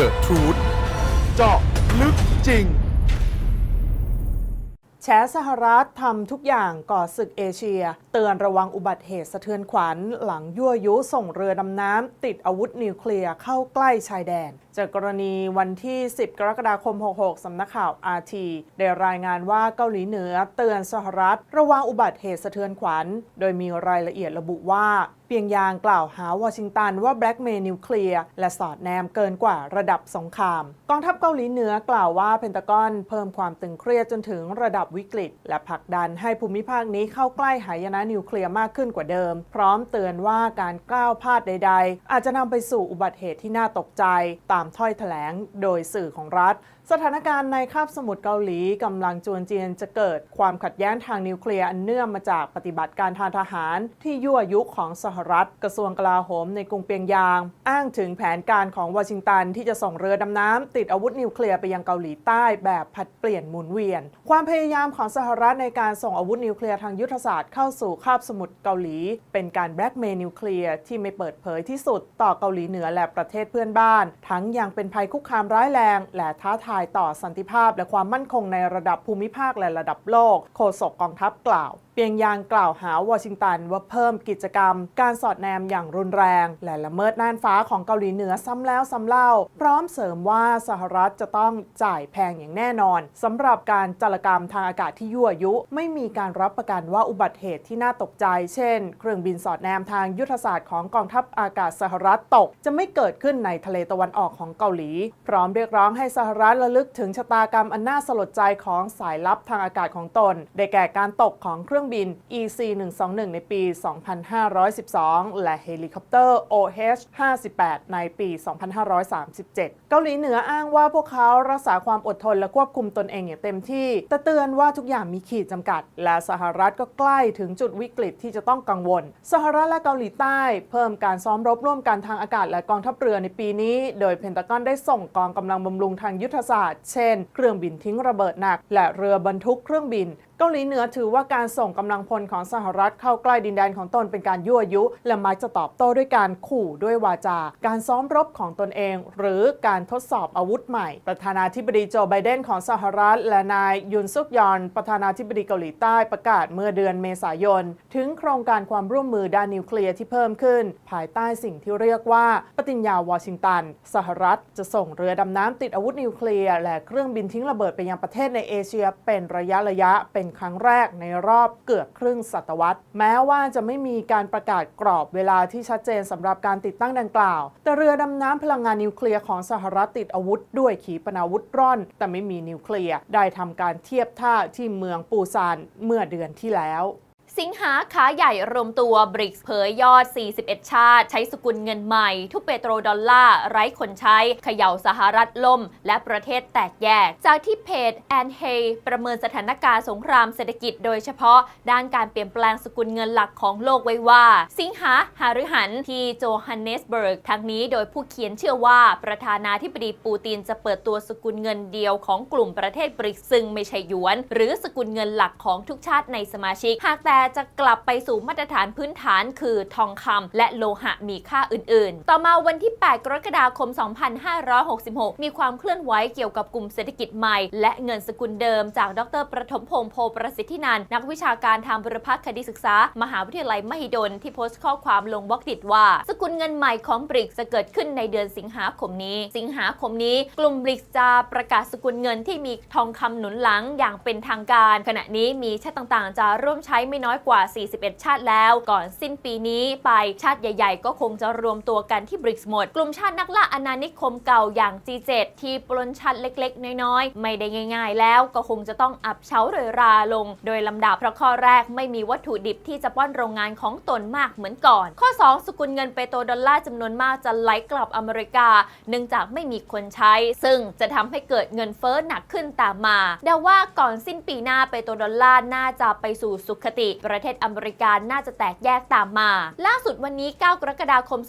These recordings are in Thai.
The Truth เจาะลึกจริงแฉสหรัฐทำทุกอย่างก่อศึกเอเชีย เตือนระวังอุบัติเหตุสะเทือนขวัญ หลังยั่วยุส่งเรือดำน้ำติดอาวุธนิวเคลียร์เข้าใกล้ชายแดน จากกรณีวันที่ 10 กรกฎาคม 66 สำนักข่าว RT ได้รายงานว่าเกาหลีเหนือเตือนสหรัฐ ระวังอุบัติเหตุสะเทือนขวัญ โดยมีรายละเอียดระบุว่าเปียงยางกล่าวหาวอชิงตันว่าแบล็กเมย์นิวเคลียร์และสอดแนมเกินกว่าระดับสงคราม กองทัพเกาหลีเหนือกล่าวว่าเพนตากอนเพิ่มความตึงเครียดจนถึงระดับวิกฤต และผลักดันให้ภูมิภาคนี้เข้าใกล้หายนะนิวเคลียร์มากขึ้นกว่าเดิม พร้อมเตือนว่าการก้าวพลาดใด ๆ อาจจะนำไปสู่อุบัติเหตุที่น่าตกใจตามถ้อยแถลงโดยสื่อของรัฐ สถานการณ์ในคาบสมุทรเกาหลีกำลังจวนเจียนจะเกิดความขัดแย้งทางนิวเคลียร์อันเนื่องมาจากปฏิบัติการทางทหาร ที่ยั่วยุของสหรัฐ กระทรวงกลาโหมในกรุงเปียงยาง อ้างถึงแผนการของวอชิงตัน ที่จะส่งเรือดำน้ำติดอาวุธนิวเคลียร์ไปยังเกาหลีใต้แบบผัดเปลี่ยนหมุนเวียน ความพยายามของสหรัฐในการส่งอาวุธนิวเคลียร์ทางยุทธศาสตร์เข้าสู่คาบสมุทรเกาหลี เป็นการแบล็กเมย์นิวเคลียร์ที่ไม่เปิดเผยที่สุดต่อเกาหลีเหนือและประเทศเพื่อนบ้าน ทั้งยังเป็นภัยคุกคามร้ายแรงและท้าทายต่อสันติภาพและความมั่นคงในระดับภูมิภาคและระดับโลก โฆษกกองทัพกล่าว เปียงยางกล่าวหาวอชิงตันว่าเพิ่มกิจกรรม การสอดแนมอย่างรุนแรง และละเมิดน่านฟ้าของเกาหลีเหนือซ้ำแล้วซ้ำเล่า พร้อมเสริมว่าสหรัฐจะต้องจ่ายแพงอย่างแน่นอนสำหรับการจารกรรมทางอากาศที่ยั่วยุ ไม่มีการรับประกันว่าอุบัติเหตุที่น่าตกใจ เช่น เครื่องบินสอดแนมทางยุทธศาสตร์ของกองทัพอากาศสหรัฐตก จะไม่เกิดขึ้นในทะเลตะวันออกของเกาหลี พร้อมเรียกร้องให้สหรัฐระลึกถึงชะตากรรมอันน่าสลดใจของสายลับทางอากาศของตน ได้แก่การตกของเครื่องรื่องบิน EC-121 ในปี 2512 และเฮลิคอปเตอร์ OH-58 ในปี 2537 เกาหลีเหนืออ้างว่าพวกเขารักษาความอดทนและควบคุมตนเองอย่างเต็มที่ แต่เตือนว่าทุกอย่างมีขีดจำกัด และสหรัฐก็ใกล้ถึงจุดวิกฤตที่จะต้องกังวล สหรัฐและเกาหลีใต้ เพิ่มการซ้อมรบร่วมกันทางอากาศและกองทัพเรือในปีนี้ โดยเพนตากอนได้ส่งกองกำลังบำรุงทางยุทธศาสตร์ เช่น เครื่องบินทิ้งระเบิดหนัก และเรือบรรทุกเครื่องบิน เกาหลีเหนือถือว่าการส่งกำลังพลของสหรัฐเข้าใกล้ดินแดนของตนเป็นการยั่วยุ และมักจะตอบโต้ด้วยการขู่ด้วยวาจา การซ้อมรบของตนเอง หรือการทดสอบอาวุธใหม่ ประธานาธิบดีโจไบเดนของสหรัฐ และนายยุนซุกยอนประธานาธิบดีเกาหลีใต้ประกาศเมื่อเดือนเมษายน ถึงโครงการความร่วมมือด้านนิวเคลียร์ที่เพิ่มขึ้น ภายใต้สิ่งที่เรียกว่าปฏิญญาวอชิงตัน สหรัฐจะส่งเรือดำน้ำติดอาวุธนิวเคลียร์และเครื่องบินทิ้งระเบิดไปยังประเทศในเอเชียเป็นระยะระยะเป็นครั้งแรกในรอบเกือบครึ่งศตวรรษ แม้ว่าจะไม่มีการประกาศกรอบเวลาที่ชัดเจนสำหรับการติดตั้งดังกล่าว แต่เรือดำน้ำพลังงานนิวเคลียร์ของสหรัฐติดอาวุธ ด้วยขีปนาวุธร่อน แต่ไม่มีนิวเคลียร์ได้ทำการเทียบท่าที่เมืองปูซานเมื่อเดือนที่แล้ว สิงหาขาใหญ่รวมตัวบริกเผยยอด 41 ชาติ ใช้สกุลเงินใหม่ ทุกเปโตรดอลลาร์ ไร้คนใช้เขย่าสหรัฐล่ม และประเทศแตกแยก จากที่เพจแอนเฮประเมินสถานการณ์สงครามเศรษฐกิจโดยเฉพาะ ด้านการเปลี่ยนแปลงสกุลเงินหลักของโลกไว้ว่า สิงหาหาฤหันที่โจฮันเนสเบิร์กทั้งนี้โดยผู้เขียนเชื่อว่าประธานาธิบดีปูตินจะเปิดตัวสกุลเงินเดียวของกลุ่มประเทศบริกซึ่งไม่ใช่หยวน หรือสกุลเงินหลักของทุกชาติในสมาชิกหากแต่จะกลับไปสู่มาตรฐานพื้นฐานคือทองคำและโลหะมีค่าอื่นๆ ต่อมาวันที่ 8 กรกฎาคม 2566 มีความเคลื่อนไหวเกี่ยวกับกลุ่มเศรษฐกิจใหม่ และเงินสกุลเดิมจากดรประถมพงษ์โพประสิทธินันนักวิชาการทางบุรพคดีศึกษา มหาวิทยาลัยมหิดลที่โพสต์ข้อความลงบล็อกดิดว่า สกุลเงินใหม่ของบริกจะเกิดขึ้นในเดือนสิงหาคมนี้ สิงหาคมนี้ กลุ่มบริกจะประกาศสกุลเงินที่มีทองคำหนุนหลังอย่างเป็นทางการ ขณะนี้มีชาติต่างๆ จะร่วมใช้ไม่น้อยกว่า 41 ชาติแล้ว ก่อนสิ้นปีนี้ไปชาติใหญ่ ๆ ก็คงจะรวมตัวกันที่บริกส์หมด กลุ่มชาตินักล่าอาณานิคมเก่าอย่าง G7 ที่ปล้นชาติเล็กๆ น้อยๆ ไม่ได้ง่าย ๆ แล้วก็คงจะต้องอับเฉาโรยราลง โดยลำดับเพราะข้อแรกไม่มีวัตถุดิบที่จะป้อนโรงงานของตนมากเหมือนก่อน ข้อ 2 สกุลเงินเปโตรดอลลาร์จำนวนมากจะไหลกลับอเมริกา เนื่องจากไม่มีคนใช้ ซึ่งจะทำให้เกิดเงินเฟ้อหนักขึ้นตามมาเดาว่าก่อนสิ้นปีหน้าเปโตรดอลลาร์น่าจะไปสู่สุขติประเทศอเมริกาน่าจะแตกแยกตามมา ล่าสุดวันนี้ 9 กรกฎาคม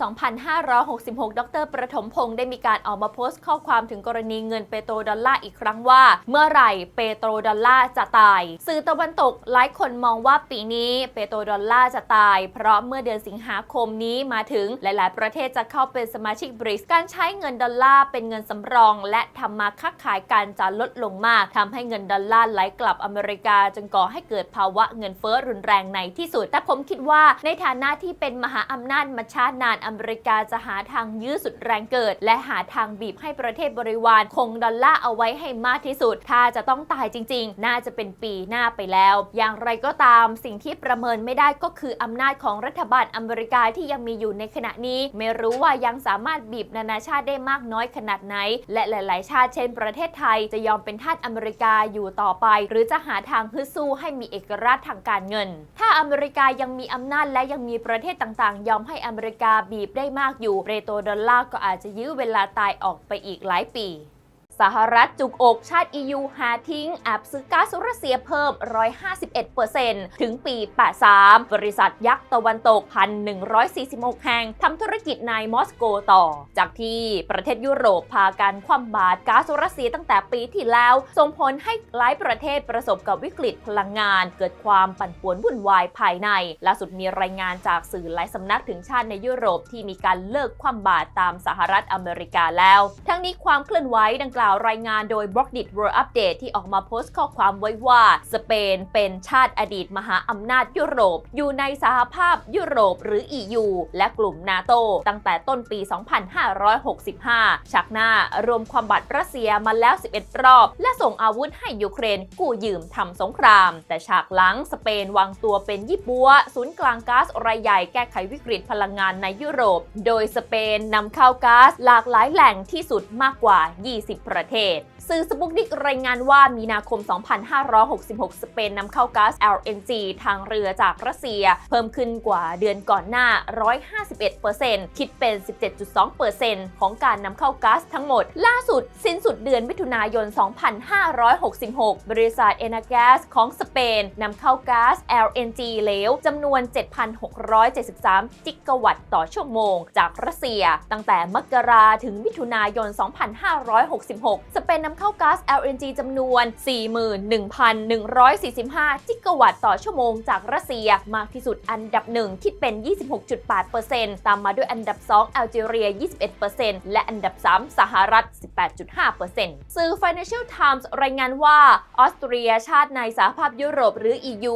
2566 ดร ประถมพงศ์ได้มีการออกมาโพสต์ข้อความถึงกรณีเงินเปโตรดอลลาร์อีกครั้งว่า เมื่อไหร่เปโตรดอลลาร์จะตาย สื่อตะวันตกหลายคนมองว่าปีนี้เปโตรดอลลาร์จะตาย เพราะเมื่อเดือนสิงหาคมนี้มาถึงหลาย ๆ ประเทศจะเข้าเป็นสมาชิกบริกการใช้เงินดอลลาร์เป็นเงินสำรอง และทำมาค้าขายกันจะลดลงมากทำให้เงินดอลลาร์ไหลกลับอเมริกาจนก่อให้เกิดภาวะเงินเฟ้อรุนแรงในที่สุด แต่ผมคิดว่าในฐานะที่เป็นมหาอำนาจมาช้านานอเมริกาจะหาทางยื้อสุดแรงเกิด และหาทางบีบให้ประเทศบริวารคงดอลลาร์เอาไว้ให้มากที่สุด ถ้าจะต้องตายจริง ๆ น่าจะเป็นปีหน้าไปแล้ว อย่างไรก็ตามสิ่งที่ประเมินไม่ได้ก็คืออำนาจของรัฐบาลอเมริกาที่ยังมีอยู่ในขณะนี้ ไม่รู้ว่ายังสามารถบีบนานาชาติได้มากน้อยขนาดไหน และหลาย ๆ ชาติเช่น ประเทศไทยจะยอมเป็นทาสอเมริกาอยู่ต่อไป หรือจะหาทางฮึดสู้ให้มีเอกราชทางการเงินถ้าอเมริกายังมีอำนาจและยังมีประเทศต่างๆ ยอมให้อเมริกาบีบได้มากอยู่เรโตดอลลาร์ก็อาจจะยื้อเวลาตายออกไปอีกหลายปี สหรัฐจุกอกชาติ EU หาทิ้งแอบซื้อก๊าซรัสเซียเพิ่ม 151%ถึงปี 83 บริษัทยักษ์ตะวันตก 1,146 แห่งทำธุรกิจในมอสโกต่อ จากที่ประเทศยุโรปพากันคว่ำบาตรก๊าซรัสเซียตั้งแต่ปีที่แล้ว ส่งผลให้หลายประเทศประสบกับวิกฤตพลังงาน เกิดความปั่นป่วนวุ่นวายภายใน ล่าสุดมีรายงานจากสื่อหลายสำนักถึงชาติในยุโรปที่มีการเลิกคว่ำบาตรตามสหรัฐอเมริกาแล้ว ทั้งนี้ความเคลื่อนไหวดังกล่าวรายงานโดย b r o c d i t World Update ที่ออกมาโพสต์ข้อความไว้ว่า สเปนเป็นชาติอดีตมหาอำนาจยุโรป อยู่ในสหภาพยุโรปหรือ EU และกลุ่มนาโตตั้งแต่ต้นปี 2565 ชักหน้ารวมความบัตรรัสเซียมาแล้ว 11 รอบ และส่งอาวุธให้ยูเครนกู้ยืมทำสงคราม แต่ฉากหลังสเปนวางตัวเป็นยี่ปัว ศูนย์กลางก๊าซรายใหญ่แก้ไขวิกฤตพลังงานในยุโรป โดยสเปนนำเข้าก๊าซหลากหลายแหล่งที่สุดมากกว่า 20ประเทศ สื่อสปุกนิกรายงานว่ามีนาคม 2566 สเปนนำเข้าก๊าซ LNG ทางเรือจากรัสเซีย เพิ่มขึ้นกว่าเดือนก่อนหน้า 151%คิดเป็น 17.2%ของการนำเข้าก๊าซทั้งหมด ล่าสุด สิ้นสุดเดือนมิถุนายน 2566 บริษัทเอนาแกสของสเปนนำเข้าก๊าซ LNG เหลวจำนวน 7,673 จิกะวัตต์ต่อชั่วโมง จากรัสเซีย ตั้งแต่มกราถึงมิถุนายน 2566 สเปนนำเข้าก๊าซ LNG จำนวน 41,145 จิกะวัตต์ต่อชั่วโมงจากรัสเซีย มากที่สุดอันดับหนึ่งคิดเป็น 26.8%ตามมาด้วยอันดับ 2 แอลจีเรีย 21%และอันดับ 3 สหรัฐ 18.5%สื่อ Financial Times รายงานว่าออสเตรียชาติในสหภาพยุโรปหรือ EU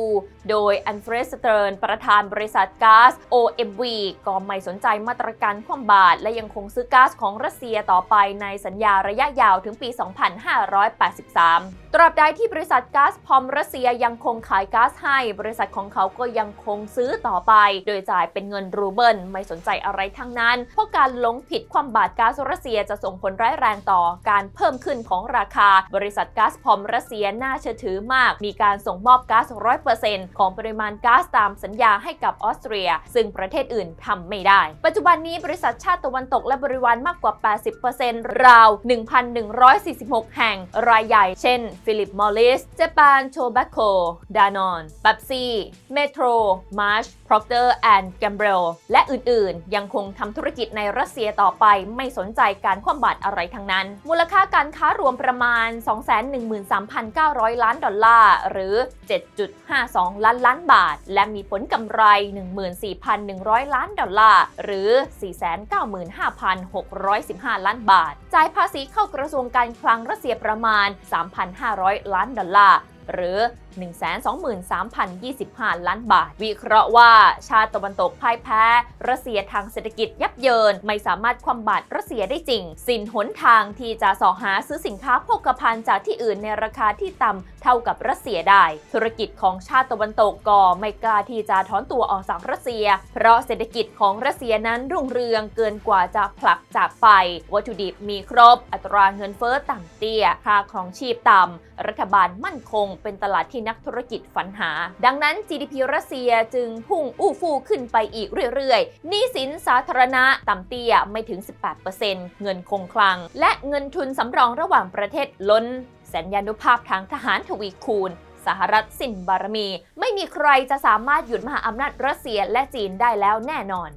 โดยอันเฟรสเตอร์นประธานบริษัทก๊าซ OMV ก็ไม่สนใจมาตรการคว่ำบาตรและยังคงซื้อก๊าซของรัสเซียต่อไปในสัญญาระยะยาวถึงปี 2 0 2583 ตราบใดที่บริษัทก๊าซพอมรัสเซียยังคงขายก๊าซให้ บริษัทของเขาก็ยังคงซื้อต่อไป โดยจ่ายเป็นเงินรูเบิลไม่สนใจอะไรทั้งนั้น เพราะการหลงผิดความบาตรก๊าซรัสเซียจะส่งผลร้ายแรงต่อการเพิ่มขึ้นของราคา บริษัทก๊าซพอมรัสเซียน่าเชื่อถือมาก มีการส่งมอบก๊าซ100%ของปริมาณก๊าซตามสัญญาให้กับออสเตรีย ซึ่งประเทศอื่นทำไม่ได้ ปัจจุบันนี้บริษัทชาติตะวันตกและบริวารมากกว่า 80%ราว 1,146แห่งรายใหญ่ เช่น ฟิลิปมอริสเจแปนโชแบคโคดานอนเบซีเมโทรมาร์ช Procter Gamble และอื่นๆ ยังคงทำธุรกิจในรัสเซียต่อไปไม่สนใจการคว่ำบาตรอะไรทั้งนั้น มูลค่าการค้ารวมประมาณ 213,900 ล้านดอลลาร์ หรือ 7.52 ล้านล้านบาท และมีผลกำไร 14,100 ล้านดอลลาร์ หรือ 495,615 ล้านบาท จ่ายภาษีเข้ากระทรวงการคลังรัสเซียประมาณ 3,500 ล้านดอลลาร์ หรือ 123,025 ล้านบาท วิเคราะห์ว่าชาติตะวันตกพ่ายแพ้ รัสเซียทางเศรษฐกิจยับเยิน ไม่สามารถคว่ำบาตรรัสเซียได้จริง สินหนทางที่จะสอหาซื้อสินค้าโภคภัณฑ์จากที่อื่นในราคาที่ต่ำเท่ากับรัสเซียได้ ธุรกิจของชาติตะวันตกก็ไม่กล้าที่จะถอนตัวออกจากรัสเซีย เพราะเศรษฐกิจของรัสเซียนั้นรุ่งเรืองเกินกว่าจะผลักจากไป วัตถุดิบมีครบ อัตราเงินเฟ้อต่ำเตี้ย ค่าครองชีพต่ำ รัฐบาลมั่นคงเป็นตลาดที่นักธุรกิจฝันหา ดังนั้น GDP รัสเซียจึงพุ่งอู้ฟู่ขึ้นไปอีกเรื่อยๆหนี้สินสาธารณะต่ำเตี้ยไม่ถึง 18%เงินคงคลัง และเงินทุนสำรองระหว่างประเทศล้น สัญญานุภาพทางทหารทวีคูณสหรัฐสิ้นบารมี ไม่มีใครจะสามารถหยุดมหาอำนาจรัสเซียและจีนได้แล้วแน่นอน